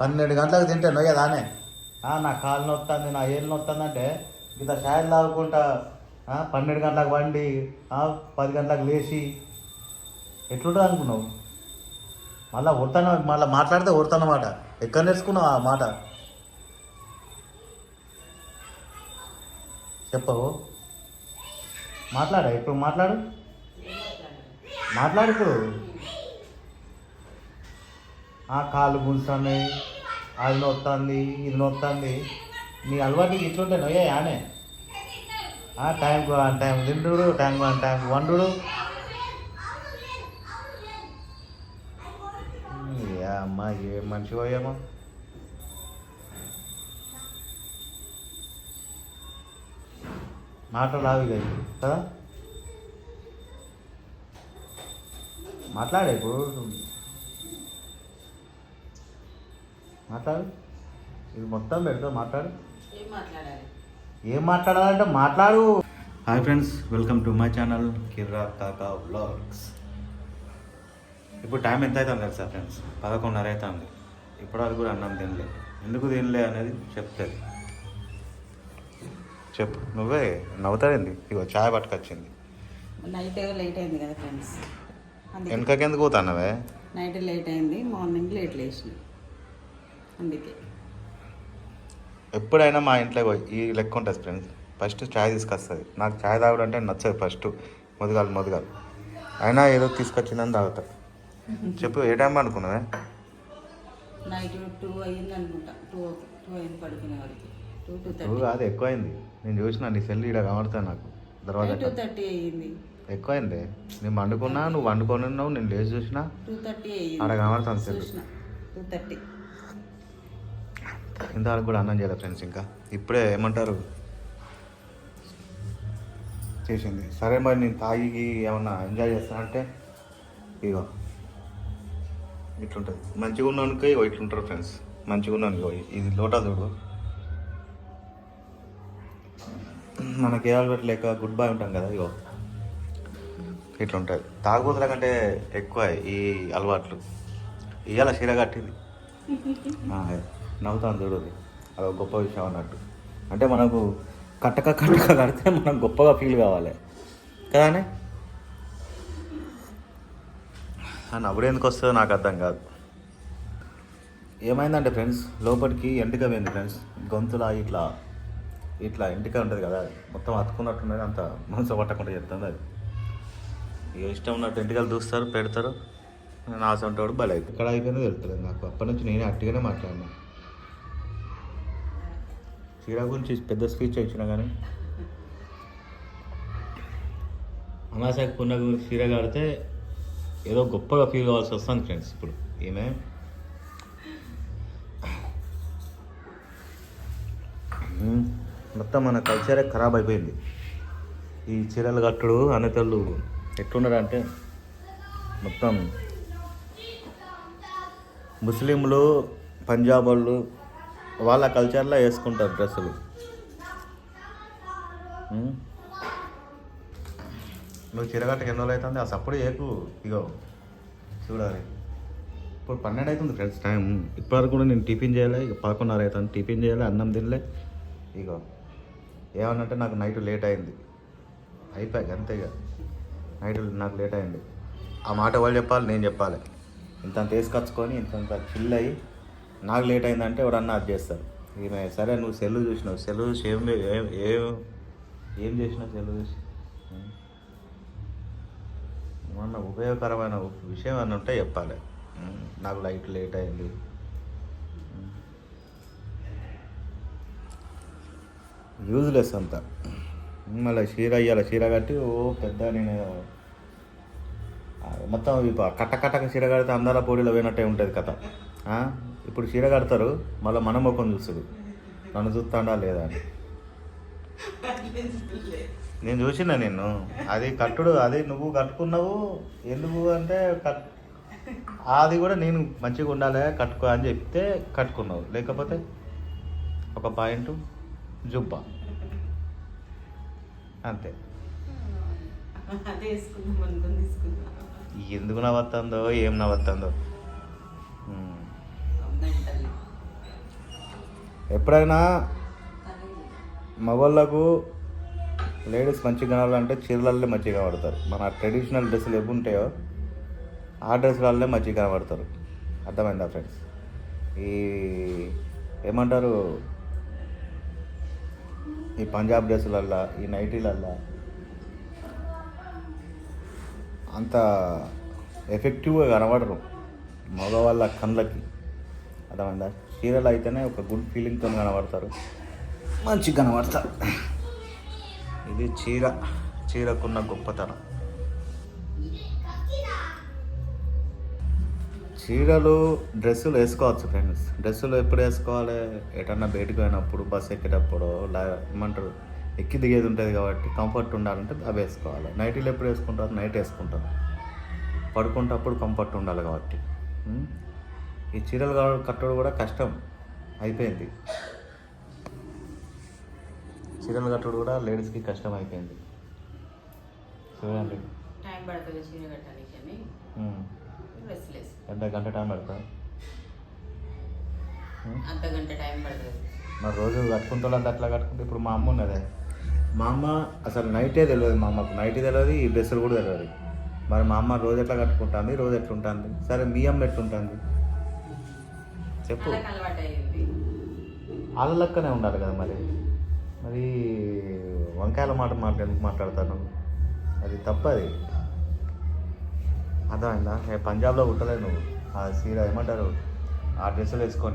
పన్నెండు గంటలకు తింటే నొయ్యదానే నా కాలు నొత్తుంది నా ఏళ్ళు నొత్తుంది అంటే ఇంత షాయిలు తాగుకుంటా పన్నెండు గంటలకు వండి పది గంటలకు లేచి ఎట్లుంటుంది అనుకున్నావు? మళ్ళీ ఉడతాను మళ్ళీ మాట్లాడితే ఉడతానమాట ఎక్కడ నేర్చుకున్నావు ఆ మాట? చెప్పవు. మాట్లాడా ఇప్పుడు మాట్లాడు. మాట్లాడు ఇప్పుడు. ఆ కాళ్ళు గుంజుతున్నాయి అది నొత్తుంది ఇది నొత్తుంది. నీ అలవాటు ఇట్లుంటే నొయ్యా యానే? టైంకు ఆ టైం తిండు టైంకు ఆ టైం వండుడు ఏ అమ్మా ఏ మనిషి పోయామో మాటలు కదా? మాట్లాడే ఇప్పుడు. మాట్లాడు. ఇది మొత్తం పెడతా మాట్లాడు. ఏం మాట్లాడాలి? ఏం మాట్లాడాలంటే మాట్లాడు. Hi friends welcome to my channel Kirra Kaka vlogs ఇప్పుడు టైం ఎంత అవుతుంది తెలుసా ఫ్రెండ్స్ పదకొండున్నర అవుతుంది ఇప్పటివరకు కూడా అన్నం తినలే. ఎందుకు తినలే అనేది చెప్తుంది. చెప్పు. నువ్వే నవ్వుతాడింది ఇగో ఛాయ్ పట్టుకొచ్చింది. నైట్ లేట్ అయింది కదా ఫ్రెండ్స్ అందుకే. వెనకకెందుకు పోతానవే నైట్ లేట్ అయింది. మార్నింగ్ లేట్ లేచిన. అందుకే. ఎప్పుడైనా మా ఇంట్లో పోయి ఈ లెక్క ఉంటుంది ఫ్రెండ్స్ ఫస్ట్ చాయ్ తీసుకొస్తుంది. నాకు చాయ్ తాగడం అంటే నచ్చదు ఫస్ట్ మొదగాలు మొదగాలు. అయినా ఏదో తీసుకొచ్చిందని తాగుతా. చెప్పు ఏ టైం అనుకున్నావే నైట్ టూ అయ్యింది అనుకుంటా. టూ టూ అయింది పడుకునే వరకు. టూ టూ థర్టీ ఎక్కువైంది. నేను చూసిన నీ సెల్ ఇక్కడ కనబడతా నాకు. దర్వాజా టూ థర్టీ అయ్యింది. ఎక్కువైంది. నేను వండుకున్నా నువ్వు వండుకొని ఉన్నావు నేను లేచి చూసినా. టూ థర్టీ అయ్యింది. కనబడుతుంది సెల్. చూసిన. టూ థర్టీ ఇంతవరకు కూడా అన్నం చేయలేదు ఫ్రెండ్స్ ఇంకా. ఇప్పుడే ఏమంటారు? చేసింది. సరే మరి నేను తాగి ఏమన్నా ఎంజాయ్ చేస్తానంటే ఇగో ఇట్లుంటుంది. మంచిగా ఉన్నానుకో ఇగో ఇట్లుంటారు ఫ్రెండ్స్ మంచిగా ఉన్నాను ఇగో. ఇది లోటా చూడు. మనకి ఏ అలవాటు లేక గుడ్ బాయ్ ఉంటాం కదా ఇగో. ఇట్లుంటుంది. తాగుబోతుల కంటే ఎక్కువ ఈ అలవాట్లు. ఇవాళ చీర కట్టింది. నవ్వుతాను చూడు అది. అదొక గొప్ప విషయం అన్నట్టు. అంటే మనకు కట్టక కట్టక కడితే మనం గొప్పగా ఫీల్ కావాలి. కదానే నవ్వుడు ఎందుకు వస్తుందో నాకు అర్థం కాదు. ఏమైందంటే ఫ్రెండ్స్ లోపలికి ఎంటిక పోయింది ఫ్రెండ్స్ గొంతులా ఇట్లా ఇట్లా ఎంటిక ఉంటుంది కదా మొత్తం అతుకున్నట్టున్నది అంత మనసు పట్టకుండా చెప్తుంది అది. ఇక ఇష్టం ఉన్నట్టు ఎంటికలు చూస్తారు పెడతారు నా సొంటోడు బలి ఇక్కడ అయిపోయిందో తెలుస్తుంది నాకు. అప్పటి నుంచి నేనే అట్టిగానే మాట్లాడినా. చీర గురించి పెద్ద స్పీచ్ ఇచ్చిన కానీ. అమాసాకి పున్న గురించి చీర కడితే ఏదో గొప్పగా ఫీల్ కావాల్సి వస్తుంది ఫ్రెండ్స్ ఇప్పుడు. ఈమె మొత్తం మన కల్చరే ఖరాబ్ అయిపోయింది. ఈ చీరలు కట్టుడు అనేతళ్ళు ఎట్లున్నారంటే మొత్తం ముస్లింలు పంజాబ్ వాళ్ళు వాళ్ళ కల్చర్లో వేసుకుంటారు డ్రెస్సులు. నువ్వు చిరగట్టకి ఎన్ని రోజులు అవుతుంది? ఆ సప్పుడు ఏకు ఇగో చూడాలి. ఇప్పుడు పన్నెండు అవుతుంది ఫ్రెండ్స్ టైం ఇప్పటివరకు కూడా నేను టిఫిన్ చేయలే ఇక పదకొండున్నర అవుతుంది. టిఫిన్ చేయలే అన్నం తినలే. ఇగో ఏమన్నంటే నాకు నైట్ లేట్ అయింది. అయిపోయాక అంతే ఇక నైట్ నాకు లేట్ అయింది. ఆ మాట వాళ్ళు చెప్పాలి? నేను చెప్పాలి. ఇంత తీసుకొచ్చుకొని ఇంత చిల్ అయ్యి నాకు లేట్ అయిందంటే ఎవరన్నా అది చేస్తారు ఈమె సరే నువ్వు సెల్లు చూసినావు. సెల్లు చూసి ఏం ఏం ఏం ఏం చేసినావు సెల్లు చూసి? మొన్న ఏమన్నా ఉపయోగకరమైన విషయం అని ఉంటే చెప్పాలి. నాకు లైట్ లేట్ అయింది. యూజ్లెస్ అంతా. మళ్ళీ చీర అయ్యాలి చీర కట్టి ఓ పెద్ద నేను మొత్తం ఇప్పుడు కట్ట కట్టక చీర కడితే అందాల పోటీలో పోయినట్టే ఉంటుంది కథ. ఇప్పుడు చీర కడతారు మళ్ళీ మన ముఖం చూస్తాడు. నన్ను చూస్తాడా లేదా అని. నేను చూసిన నిన్ను. అది కట్టుడు అది నువ్వు కట్టుకున్నావు ఎందుకు అంటే కట్ అది కూడా నేను మంచిగా ఉండాలి కట్టుకో అని చెప్తే కట్టుకున్నావు. లేకపోతే ఒక పాయింట్ జుబ్బా. అంతే. ఎందుకు నవ్వుతుందో ఏం నవ్వుతుందో ఎప్పుడైనా మగవాళ్ళకు లేడీస్ మంచిగా కనాలంటే చీరలల్లే మంచిగా కనబడతారు. మన ట్రెడిషనల్ డ్రెస్సులు ఎవి ఉంటాయో ఆ డ్రెస్సులల్లే మంచిగా కనబడతారు. అర్థమైందా ఫ్రెండ్స్? ఈ ఏమంటారు? ఈ పంజాబ్ డ్రెస్సులల్లా ఈ నైటీలల్లా అంత ఎఫెక్టివ్గా కనబడరు మగవాళ్ళ కళ్ళకి. అర్థమైందా చీరలు అయితేనే ఒక గుడ్ ఫీలింగ్తో కనబడతారు. మంచిగా కనబడతారు ఇది చీర. చీరకున్న గొప్పతనం. చీరలు డ్రెస్సులు వేసుకోవచ్చు ఫ్రెండ్స్ డ్రెస్సులు ఎప్పుడు వేసుకోవాలి? ఎటన్నా బయటకు పోయినప్పుడు బస్సు ఎక్కేటప్పుడు ఏమంటారు? ఎక్కి దిగేది ఉంటుంది కాబట్టి కంఫర్ట్ ఉండాలంటే అవి వేసుకోవాలి. నైటీలు ఎప్పుడు వేసుకుంటారు? నైట్ వేసుకుంటారు. పడుకుంటప్పుడు కంఫర్ట్ ఉండాలి కాబట్టి. ఈ చీరలు కట్టడం కూడా కష్టం. అయిపోయింది. చీరలు కట్టడం కూడా లేడీస్కి కష్టం అయిపోయింది. చూడండి. టైం పడుతుంది చీర కట్టడానికి అని. ఎంత గంట టైం పడుతుంది? అర్ధ గంట టైం పడుతుంది. మరి రోజు కట్టుకుంటే అట్లా కట్టుకుంటే ఇప్పుడు మా అమ్మ ఉన్నదే. మా అమ్మ అసలు నైటే తెలియదు మా అమ్మకు. నైట్ తెలియదు ఈ డ్రెస్సులు కూడా తెలియదు మరి మా అమ్మ రోజు ఎట్లా కట్టుకుంటుంది? రోజు ఎట్లా ఉంటుంది సరే మీ అమ్మ ఎట్లుంటుంది? చెప్పు. వాళ్ళకి అలవాటు అయ్యింది వాళ్ళ లెక్కనే ఉండాలి కదా మరి. మరి వంకాయల మాట మాట ఎందుకు మాట్లాడతాను అది తప్పది. అర్థమైందా? ఏ పంజాబ్లో పుట్టలేదు నువ్వు. ఆ సీర ఏమంటారు? ఆ డ్రెస్సులు. ఇంకా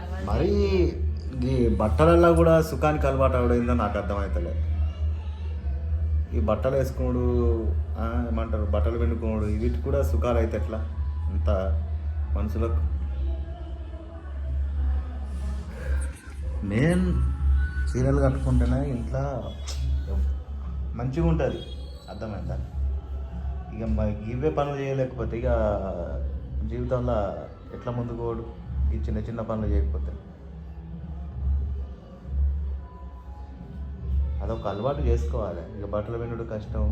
అలవాటు మరీ ఈ బట్టలల్లో కూడా సుఖానికి అలవాటు అవడైందో నాకు అర్థమవుతలే ఈ బట్టలు వేసుకోడు ఏమంటారు బట్టలు పిండుకున్నాడు వీటికి కూడా సుఖాలు అయితే ఎట్లా? అంత మనుషులకు. మెయిన్ చీరలు కట్టుకుంటేనే ఇంట్లో మంచిగా ఉంటుంది అర్థమైందా? ఇక మరి ఇవే పనులు చేయలేకపోతే ఇక జీవితంలో ఎట్లా ముందుకోడు ఈ చిన్న చిన్న పనులు చేయకపోతే. అదొక అలవాటు చేసుకోవాలి. ఇక బట్టలు వినుడు కష్టం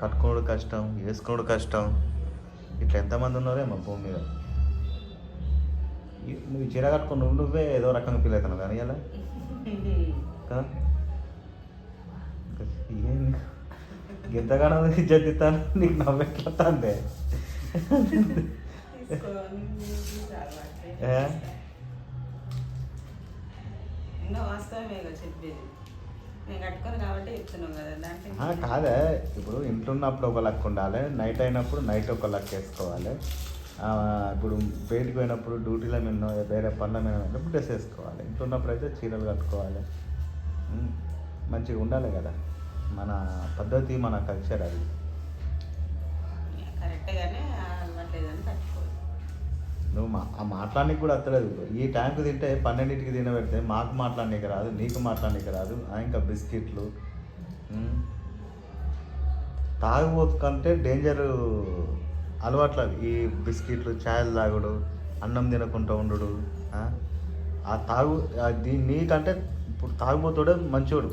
కట్టుకోవడం కష్టం వేసుకోవడం కష్టం. ఇట్లా ఎంతమంది ఉన్నారో మా భూమి మీద. నువ్వు చీర కట్టుకుని నువ్వు నువ్వే ఏదో రకంగా ఫీల్ అవుతున్నావు కానీ ఇలా ఏం ఎంతగానో ఇజ్జత్ ఇస్తాను నీకు. ఏ? ఇంకా వాస్తవమే చెప్పేది నేను కట్టుకోను కాబట్టి చెప్తున్నావు కదా ఇప్పుడు ఇంట్లో ఉన్నప్పుడు ఒక లెక్క ఉండాలి నైట్ అయినప్పుడు నైట్ ఒక లెక్క వేసుకోవాలి. ఇప్పుడు బయటికి పోయినప్పుడు డ్యూటీల మీద వేరే పనుల మీద ఉన్నప్పుడు డ్రెస్ వేసుకోవాలి. ఇంట్లో ఉన్నప్పుడు అయితే చీరలు కట్టుకోవాలి. మంచిగా ఉండాలి కదా. మన పద్ధతి మన కల్చర్ అది. కరెక్ట్గానే అలవాట్లేదని కట్టుకోదు నువ్వు మా ఆ మాట్లాడడానికి కూడా అత్తలేదు. ఈ టైంకి తింటే పన్నెండింటికి తినబెడితే మాకు మాట్లాడడానికి రాదు నీకు మాట్లాడడానికి రాదు. ఆ, ఇంకా బిస్కెట్లు. తాగబోతు తాగుబోతు కంటే డేంజర్ అలవాట్లు అవి ఈ బిస్కెట్లు ఛాయలు తాగుడు అన్నం తినకుండా ఉండు ఆ? తాగు దీ- నీకంటే ఇప్పుడు తాగుబోతుడే మంచోడు.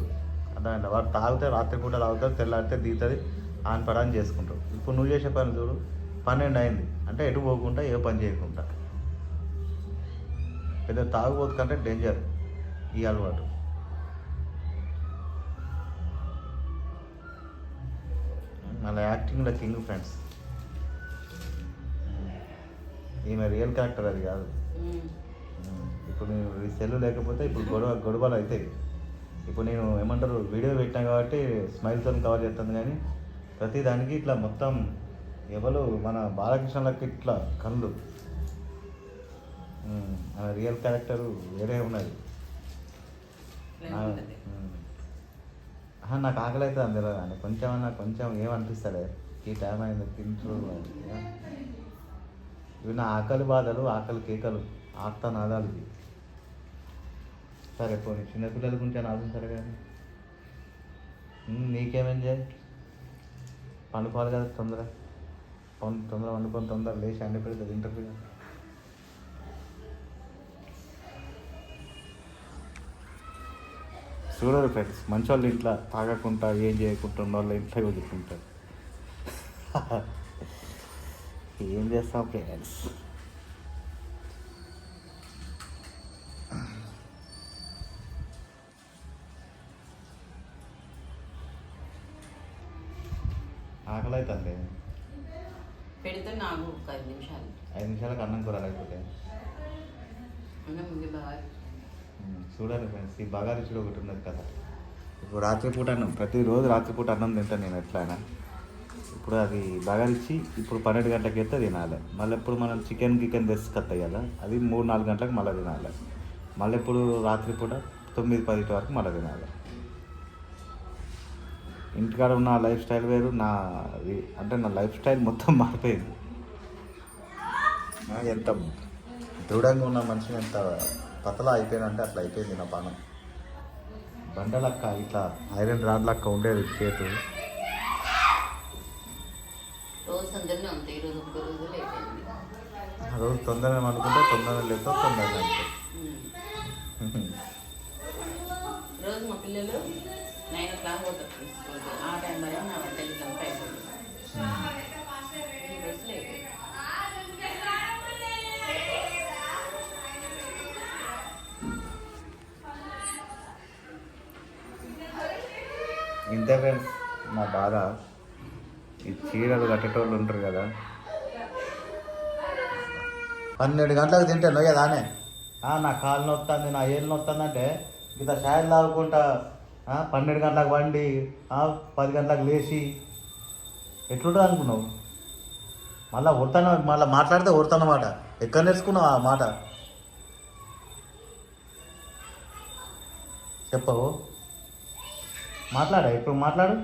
అర్థమైందా? వాడు తాగితే రాత్రిపూట తాగుతారు తెల్లారితే దిగుతుంది ఆన్ పడాన్ని చేసుకుంటాడు. ఇప్పుడు నువ్వు చేసే పని చూడు పన్నెండు అయింది. అంటే ఎటు పోకుండా ఏ పని చేయకుండా. పెద్ద తాగుబోతు కంటే డేంజర్ ఈ అలవాటు. మళ్ళీ యాక్టింగ్లో కింగ్ ఫ్రెండ్స్ ఈమె రియల్ క్యారెక్టర్ అది కాదు. ఇప్పుడు నేను ఈ సెల్ లేకపోతే ఇప్పుడు గొడవ గొడవలు అవుతాయి. ఇప్పుడు నేను ఏమంటారు వీడియో పెట్టినా కాబట్టి స్మైల్తో కవర్ చేస్తాను కానీ ప్రతి దానికి ఇట్లా మొత్తం ఎవరు మన బాలకృష్ణలకి ఇట్లా కళ్ళు. ఆ రియల్ క్యారెక్టర్ వేరే ఉన్నది. నాకు ఆకలి అవుతుంది అందులో కానీ కొంచెం అన్నా కొంచెం ఏమనిపిస్తలే. ఈ టైం అయింది తింటూ ఇవి నా ఆకలి బాధలు ఆకలి కేకలు ఆర్త నాదాలు ఇవి. సరే పోనీ చిన్నపిల్లల గురించి ఆలోచించారు కానీ? నీకేమేం చేయాలి పండుకోవాలి కదా తొందర. పం తొందర వండుకొని తొందర లేచి అన్ని పెడితే తింటారు కదా. చూడరు ఫ్రెండ్స్ మంచి వాళ్ళు ఇంట్లో తాగకుండా ఏం చేయకుండా ఉన్న వాళ్ళు ఇంట్లో వదులుకుంటారు ఏం చేస్తాం ఫ్రెండ్స్? ఆకలి అవుతుంది ఒక ఐదు నిమిషాలు. ఐదు నిమిషాలకు అన్నం కూర లేకపోతే? అన్నం ఉంది బాగా చూడండి చూడాలి ఫ్రెండ్స్ ఈ బాగా ఒకటి ఉన్నది కదా. ఇప్పుడు రాత్రిపూట అన్నం ప్రతిరోజు రాత్రిపూట అన్నం తింటాను నేను ఎట్లయినా. ఇప్పుడు అది బాగా ఇప్పుడు పన్నెండు గంటలకి అయితే తినాలి. మళ్ళీ ఎప్పుడు మనం చికెన్ గికెన్ తెచ్చుకొస్తాయి కదా అది మూడు నాలుగు గంటలకు మళ్ళీ తినాలి. మళ్ళీ ఎప్పుడు రాత్రిపూట తొమ్మిది పది వరకు మళ్ళీ తినాలి. ఇంటికాడ ఉన్న లైఫ్ స్టైల్ వేరు నా అంటే నా లైఫ్ స్టైల్ మొత్తం మారిపోయింది. ఎంత దృఢంగా ఉన్న మనిషిని ఎంత పతలా అయిపోయిందంటే అట్లా అయిపోయింది నా పానం బండలక్క ఇట్లా ఐరన్ రాడ్ లక్క ఉండేది చేతు. రోజు తొందరగా అనుకుంటే తొందరగా అంటే ఉమ్. రోజు మా పిల్లలు నైన్ ఓ క్లాక్ పోతారు ఆ టైం వరకు నా వంట ఇదంతా అయిపోయింది ఈ రోజు లేట్ అయింది. ఇంతే ఫ్రెండ్స్ నా బాధ. ఈ చీరలు కట్టేటోళ్ళు ఉంటారు కదా. పన్నెండు గంటలకు తింటే నొయ్యదానే నా కాలు నొస్తుంది నా ఏళ్ళు నొస్తుంది అంటే ఇంత షాయలు తాగుకుంటా పన్నెండు గంటలకు వండి పది గంటలకు లేచి. ఎట్లుంటుంది అనుకున్నావు? మళ్ళీ ఉడతాను? మళ్ళీ మాట్లాడితే ఉడతానమాట ఎక్కడ నేర్చుకున్నావు ఆ మాట? చెప్పవు. మాట్లాడా? ఇప్పుడు మాట్లాడు.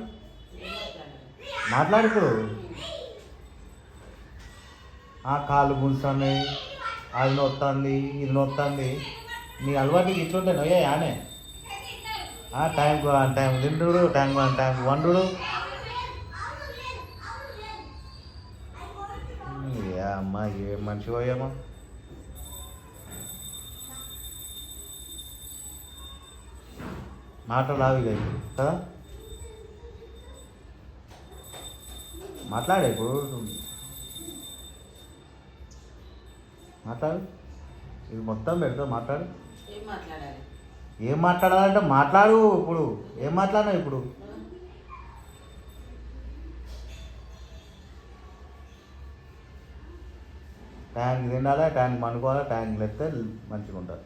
మాట్లాడు ఇప్పుడు. ఆ కాలు గుంజుతున్నాయి అది నొత్తుంది ఇది నొత్తుంది నీ అలవాటు ఇట్లుంటే నొయ్యా ఆనే. ఆ టైంకు వన్ టైం తింటుడు టైం వన్ టైం వండుడు ఏ అమ్మా ఏ మనిషి పోయామో మాటలు రావి కదా? మాట్లాడే ఇప్పుడు. మాట్లాడు. ఇది మొత్తం పెడతా మాట్లాడు. ఏం మాట్లాడాలి? ఏం మాట్లాడాలంటే మాట్లాడు ఇప్పుడు. ఏం మాట్లాడినావు ఇప్పుడు? ట్యాంక్ తినాలి ట్యాంక్ పండుకోవాలి ట్యాంక్ లేస్తే మంచిగా ఉంటుంది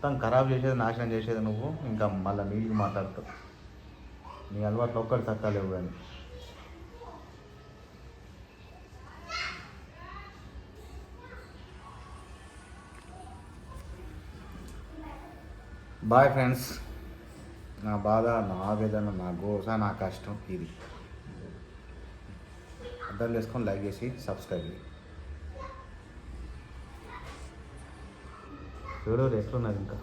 మొత్తం ఖరాబ్ చేసేది నాశనం చేసేది నువ్వు ఇంకా మళ్ళీ నీళ్ళు మాట్లాడతావు. నీ అలవాట్లు ఒక్కటి తక్కలేవు కానీ. బాయ్ ఫ్రెండ్స్ నా బాధ నా ఆవేదన నా గోస నా కష్టం ఇది. అర్థం చేసుకొని లైక్ చేసి సబ్స్క్రైబ్ చేయి. చూడు ఎట్లున్నది ఇంకా